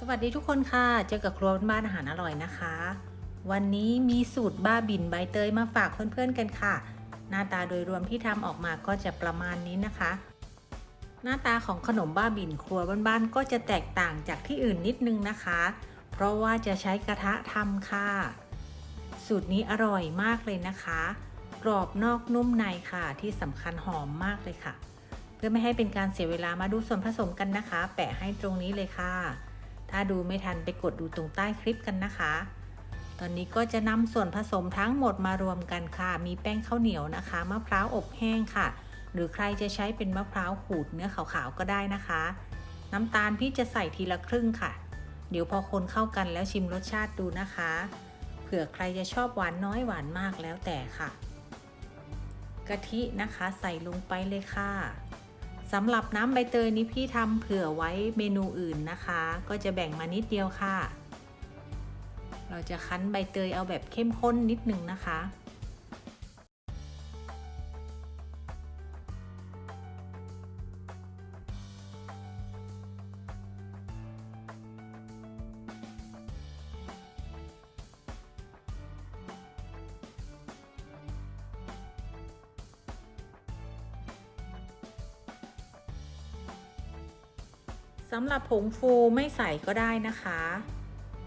สวัสดีทุกคนค่ะ เจอกับครัวบ้านอาหารอร่อยนะคะ วันนี้มีสูตรบ้าบินใบเตยมาฝากเพื่อนๆกันค่ะ หน้าตาโดยรวมที่ทำออกมาก็จะประมาณนี้นะคะ หน้าตาของขนมบ้าบินครัวบ้านๆก็จะแตกต่างจากที่อื่นนิดนึงนะคะ เพราะว่าจะใช้กระทะทำค่ะ สูตรนี้อร่อยมากเลยนะคะ กรอบนอกนุ่มในค่ะ ที่สำคัญหอมมากเลยค่ะ เพื่อไม่ให้เป็นการเสียเวลามาดูส่วนผสมกันนะคะ แปะให้ตรงนี้เลยค่ะ ถ้าดูไม่ทันไปกดดูตรงใต้คลิปกันนะคะ ตอนนี้ก็จะนำส่วนผสมทั้งหมดมารวมกันค่ะ มีแป้งข้าวเหนียวนะคะ มะพร้าวอบแห้งค่ะ หรือใครจะใช้เป็นมะพร้าวขูดเนื้อขาวๆก็ได้นะคะ น้ำตาลพี่จะใส่ทีละครึ่งค่ะ เดี๋ยวพอคนเข้ากันแล้วชิมรสชาติดูนะคะ เผื่อใครจะชอบหวานน้อยหวานมากแล้วแต่ค่ะ กะทินะคะใส่ลงไปเลยค่ะ สำหรับน้ำใบเตยนี้พี่ทำเผื่อไว้เมนูอื่นนะคะ ก็จะแบ่งมานิดเดียวค่ะ เราจะคั้นใบเตยเอาแบบเข้มข้นนิดหนึ่งนะคะ สำหรับผงฟูไม่ใส่ก็ได้นะคะ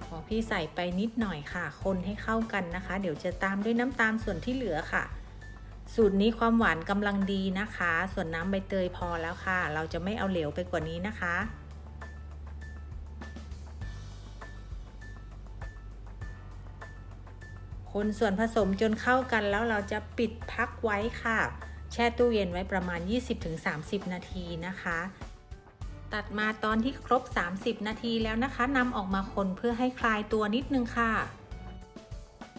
ขอพี่ใส่ไปนิดหน่อยค่ะ คนให้เข้ากันนะคะ เดี๋ยวจะตามด้วยน้ำตาลส่วนที่เหลือค่ะ สูตรนี้ความหวานกำลังดีนะคะ ส่วนน้ำใบเตยพอแล้วค่ะ เราจะไม่เอาเหลวไปกว่านี้นะคะคนส่วนผสมจนเข้ากันแล้วเราจะปิดพักไว้ค่ะ แช่ตู้เย็นไว้ประมาณ 20-30 นาทีนะคะ ตัดมาตอนที่ครบ 30 นาทีแล้วนะคะนำออกมาคนเพื่อให้คลายตัวนิดนึงค่ะ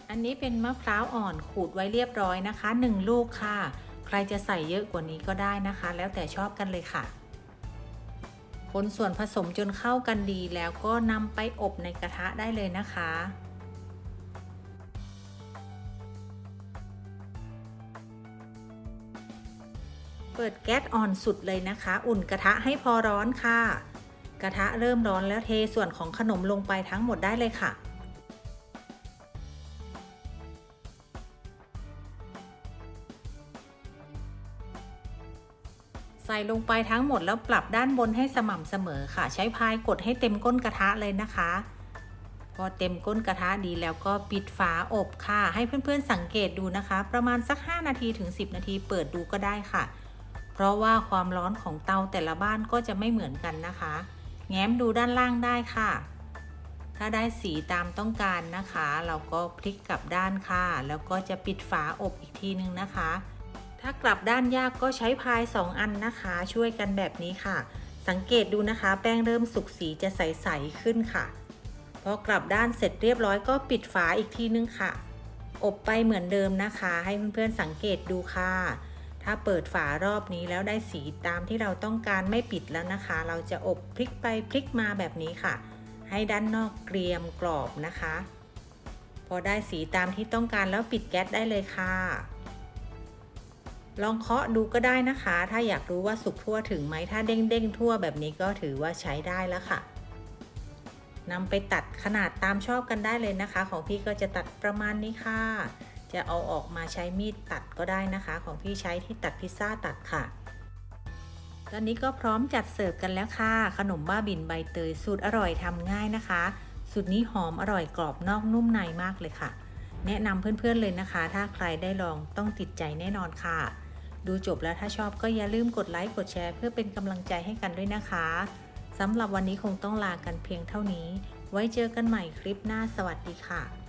อันนี้เป็นมะพร้าวอ่อนขูดไว้เรียบร้อยนะคะ 1 ลูกค่ะ ใครจะใส่เยอะกว่านี้ก็ได้นะคะ แล้วแต่ชอบกันเลยค่ะ คนส่วนผสมจนเข้ากันดีแล้วก็นำไปอบในกระทะได้เลยนะคะ เปิดแก๊สอ่อนสุดเลยนะคะ อุ่นกระทะให้พอร้อนค่ะ กระทะเริ่มร้อนแล้วเทส่วนของขนมลงไปทั้งหมดได้เลยค่ะใส่ลงไปทั้งหมดแล้วปรับด้านบนให้สม่ำเสมอค่ะ ใช้พายกดให้เต็มก้นกระทะเลยนะคะ พอเต็มก้นกระทะดีแล้วก็ปิดฝาอบค่ะ ให้เพื่อนๆสังเกตดูนะคะ ประมาณสัก 5 นาทีถึง 10 นาทีเปิดดูก็ได้ค่ะ เพราะว่าความร้อนของเตาแต่ละบ้านก็จะไม่เหมือนกันนะคะ แง้มดูด้านล่างได้ค่ะ ถ้าได้สีตามต้องการนะคะ เราก็พลิกกลับด้านค่ะ แล้วก็จะปิดฝาอบอีกทีนึงนะคะ ถ้ากลับด้านยากก็ใช้พาย 2 อันนะคะ ช่วยกันแบบนี้ค่ะ สังเกตดูนะคะ แป้งเริ่มสุกสีจะใสๆขึ้นค่ะพอกลับด้านเสร็จเรียบร้อยก็ปิดฝาอีกทีนึงค่ะ อบไปเหมือนเดิมนะคะ ให้เพื่อนๆสังเกตดูค่ะ ถ้าเปิดฝารอบนี้แล้วได้สีตามที่เราต้องการไม่ปิดแล้วนะคะ เราจะอบพลิกไปพลิกมาแบบนี้ค่ะ ให้ด้านนอกเกรียมกรอบนะคะ พอได้สีตามที่ต้องการแล้วปิดแก๊สได้เลยค่ะ ลองเคาะดูก็ได้นะคะ ถ้าอยากรู้ว่าสุกทั่วถึงไหมถ้าเด้งเด้งๆทั่วแบบนี้ก็ถือว่าใช้ได้แล้วค่ะนำไปตัดขนาดตามชอบกันได้เลยนะคะ ของพี่ก็จะตัดประมาณนี้ค่ะ จะเอาออกมาใช้มีดตัดก็ได้นะคะ ของพี่ใช้ที่ตัดพิซซ่าตัดค่ะตอนนี้ก็พร้อมจัดเสิร์ฟกันแล้วค่ะ ขนมบ้าบินใบเตยสูตรอร่อยทำง่ายนะคะ สูตรนี้หอมอร่อยกรอบนอกนุ่มในมากเลยค่ะ แนะนำเพื่อนๆเลยนะคะ ถ้าใครได้ลองต้องติดใจแน่นอนค่ะ ดูจบแล้วถ้าชอบก็อย่าลืมกดไลค์กดแชร์ เพื่อเป็นกำลังใจให้กันด้วยนะคะสำหรับวันนี้คงต้องลากันเพียงเท่านี้ ไว้เจอกันใหม่คลิปหน้าสวัสดีค่ะ